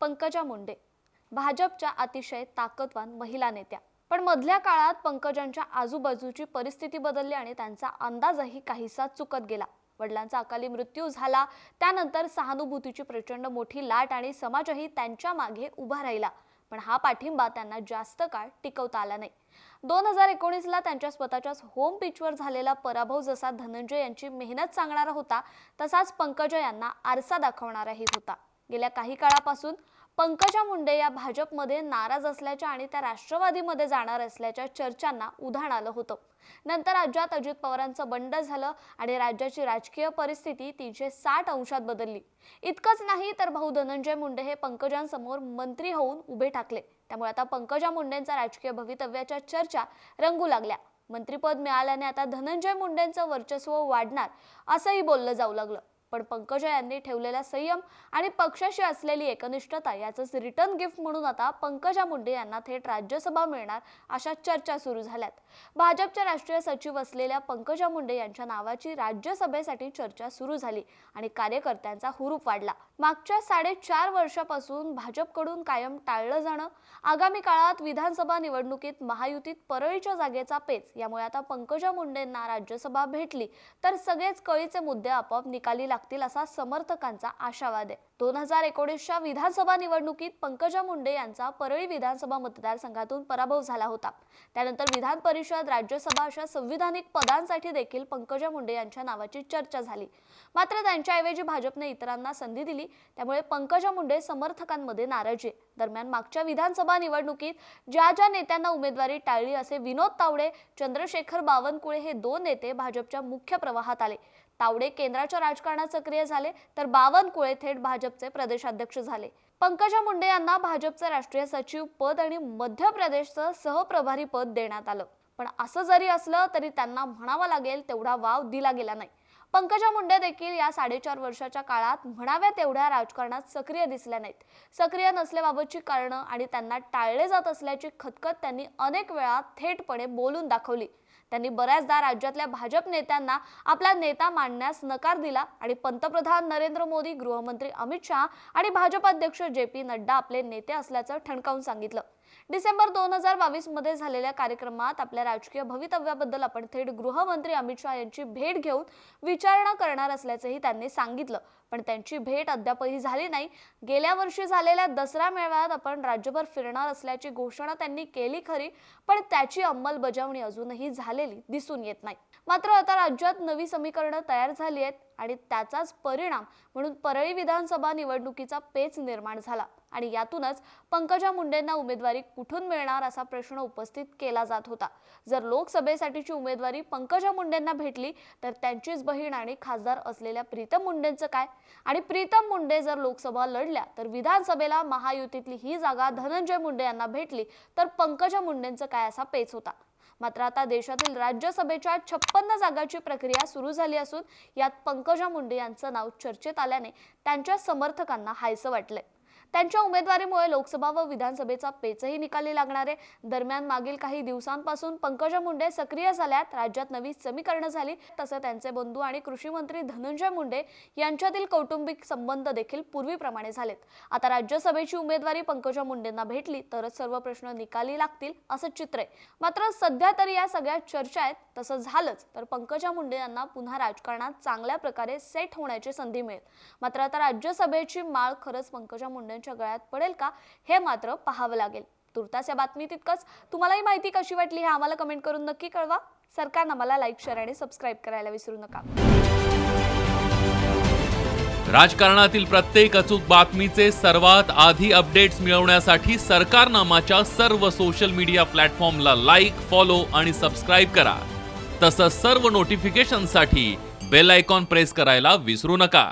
पंकजा मुंडे. भाजपच्या अतिशय ताकदवान महिला नेत्या. पण मधल्या काळात पंकजांच्या आजूबाजूची परिस्थिती बदलली आणि त्यांचा अंदाजही काहीसा चुकत गेला. वडिलांचा अकाली मृत्यू झाला त्यानंतर सहानुभूतीची प्रचंड मोठी लाट आणि समाजही त्यांच्या मागे उभा राहिला. पण हा पाठिंबा त्यांना जास्त काळ टिकवता आला नाही. दोन हजार एकोणीसला त्यांच्या स्वतःच्याच होम पिचवर झालेला पराभव जसा धनंजय यांची मेहनत सांगणारा होता तसाच पंकजा यांना आरसा दाखवणाराही होता. गेल्या काही काळापासून पंकजा मुंडे या भाजपमध्ये नाराज असल्याच्या आणि त्या राष्ट्रवादीमध्ये जाणार असल्याच्या चर्चांना उधाण आलं होतं. नंतर राज्यात अजित पवारांचं बंड झालं आणि राज्याची राजकीय परिस्थिती तीनशे साठ अंशात बदलली. इतकंच नाही तर भाऊ धनंजय मुंडे हे पंकजांसमोर मंत्री होऊन उभे ठाकले. त्यामुळे आता पंकजा मुंडेंचा राजकीय भवितव्याच्या चर्चा रंगू लागल्या. मंत्रीपद मिळाल्याने आता धनंजय मुंडेंचं वर्चस्व वाढणार असंही बोललं जाऊ लागलं. पण पंकजा यांनी ठेवलेला संयम आणि पक्षाशी असलेली एकनिष्ठता याचंच रिटर्न गिफ्ट म्हणून आता पंकजा मुंडे यांना थेट राज्यसभा मिळणार अशा चर्चा सुरू झाल्यात. भाजपच्या राष्ट्रीय सचिव असलेल्या पंकजा मुंडे यांच्या नावाची राज्यसभेसाठी चर्चा सुरू झाली आणि कार्यकर्त्यांचा हुरूप वाढला. मागच्या साडेचार वर्षापासून भाजपकडून कायम टाळलं जाणं आगामी काळात विधानसभा निवडणुकीत महायुतीत परळीच्या जागेचा पेच यामुळे आता पंकजा मुंडेंना राज्यसभा भेटली तर सगळेच कळीचे मुद्दे आपोआप निकाली लागतात लागतील असा समर्थकांचा आशावाद आहे. दोन हजार एकोणीसच्या विधानसभा निवडणुकीत पंकजा मुंडे यांचा परळी विधानसभा मतदारसंघातून पराभव झाला होता. त्यानंतर विधान परिषद राज्यसभा अशा संविधानिक पदांसाठी देखील पंकजा मुंडे यांच्या नावाची चर्चा झाली. मात्र त्यांच्याऐवजी भाजपने इतरांना संधी दिली. त्यामुळे पंकजा मुंडे समर्थकांमध्ये नाराजी दरम्यान मागच्या विधानसभा निवडणुकीत ज्या ज्या नेत्यांना उमेदवारी टाळली असे विनोद तावडे चंद्रशेखर बावनकुळे हे दोन नेते भाजपच्या मुख्य प्रवाहात आले. तावडे केंद्राच्या राजकारणात सक्रिय झाले तर बावनकुळे थेट भाजपचे प्रदेशाध्यक्ष झाले. पंकजा मुंडे यांना भाजपचे राष्ट्रीय सचिव पद आणि मध्य प्रदेशचं सहप्रभारी पद देण्यात आलं. पण असं जरी असलं तरी त्यांना म्हणावा लागेल तेवढा वाव दिला गेला नाही. पंकजा मुंडे देखील या साडेचार वर्षाच्या काळात म्हणाव्या तेवढ्या राजकारणात सक्रिय दिसल्या नाहीत. सक्रिय नसल्याबाबतची कारणं आणि त्यांना टाळले जात असल्याची खतखत त्यांनी अनेक वेळा थेटपणे बोलून दाखवली. त्यांनी बऱ्याचदा राज्यातल्या भाजप नेत्यांना आपला नेता मानण्यास नकार दिला आणि पंतप्रधान नरेंद्र मोदी गृहमंत्री अमित शहा आणि भाजप अध्यक्ष जे पी नड्डा आपले नेते असल्याचं ठणकावून सांगितलं. डिसेंबर दोन हजार बावीसमध्ये झालेल्या कार्यक्रमात आपल्या राजकीय भवितव्याबद्दल आपण थेट गृहमंत्री अमित शहा यांची भेट घेऊन विचारणा करणार असल्याचंही त्यांनी सांगितलं. पण त्यांची भेट अद्यापही झाली नाही. गेल्या वर्षी झालेल्या दसरा मेळाव्यात आपण राज्यभर फिरणार असल्याची घोषणा त्यांनी केली खरी पण त्याची अंमलबजावणी अजूनही झालेली दिसून येत नाही. मात्र आता राज्यात नवी समीकरणं तयार झाली आहेत आणि त्याचाच परिणाम म्हणून परळी विधानसभा निवडणुकीचा पेच निर्माण झाला आणि यातूनच पंकजा मुंडेंना उमेदवारी कुठून मिळणार असा प्रश्न उपस्थित केला जात होता. जर लोकसभेसाठीची उमेदवारी पंकजा मुंडेंना भेटली तर त्यांचीच बहीण आणि खासदार असलेल्या प्रीतम मुंडेंचं काय? आणि प्रीतम मुंडे जर लोकसभा लढल्या तर विधानसभेला महायुतीतली ही जागा धनंजय मुंडे यांना भेटली तर पंकजा मुंडेंचं काय असा पेच होता. मात्र आता देशातील राज्यसभेच्या छप्पन्न जागाची प्रक्रिया सुरू झाली असून यात पंकजा मुंडे यांचं नाव चर्चेत आल्याने त्यांच्या समर्थकांना हायसं वाटलंय. त्यांच्या उमेदवारीमुळे लोकसभा व विधानसभेचा पेचही निकाली लागणार. आहे दरम्यान मागील काही दिवसांपासून पंकजा मुंडे सक्रिय झाल्यात. राज्यात नवी समीकरणं झाली. तसं त्यांचे बंधू आणि कृषी मंत्री धनंजय मुंडे यांच्यातील कौटुंबिक संबंध देखील पूर्वीप्रमाणे झालेत. आता राज्यसभेची उमेदवारी पंकजा मुंडेंना भेटली तरच सर्व प्रश्न निकाली लागतील असं चित्र. आहे मात्र सध्या तरी या सगळ्या चर्चा आहेत. तसं झालंच तर पंकजा मुंडे यांना पुन्हा राजकारणात चांगल्या प्रकारे सेट होण्याची संधी मिळेल. मात्र आता राज्यसभेची माळ खरंच पंकजा मुंडे मुंडेंच्या गळ्यात पडेल का हे मात्र पाहावं लागेल. तुर्तास या बातमी तितकंच. तुम्हाला ही माहिती कशी वाटली हे आम्हाला कमेंट करून नक्की कळवा. सरकारनं मला लाईक शेअर आणि सबस्क्राईब करायला विसरू नका. राजकारणातील प्रत्येक अचूक बातमीचे सर्वात आधी अपडेट्स मिळवण्यासाठी सरकारनामाच्या सर्व सोशल मीडिया प्लॅटफॉर्मला लाईक फॉलो आणि सबस्क्राईब करा. तसंच सर्व नोटिफिकेशनसाठी बेल आयकॉन प्रेस करायला विसरू नका.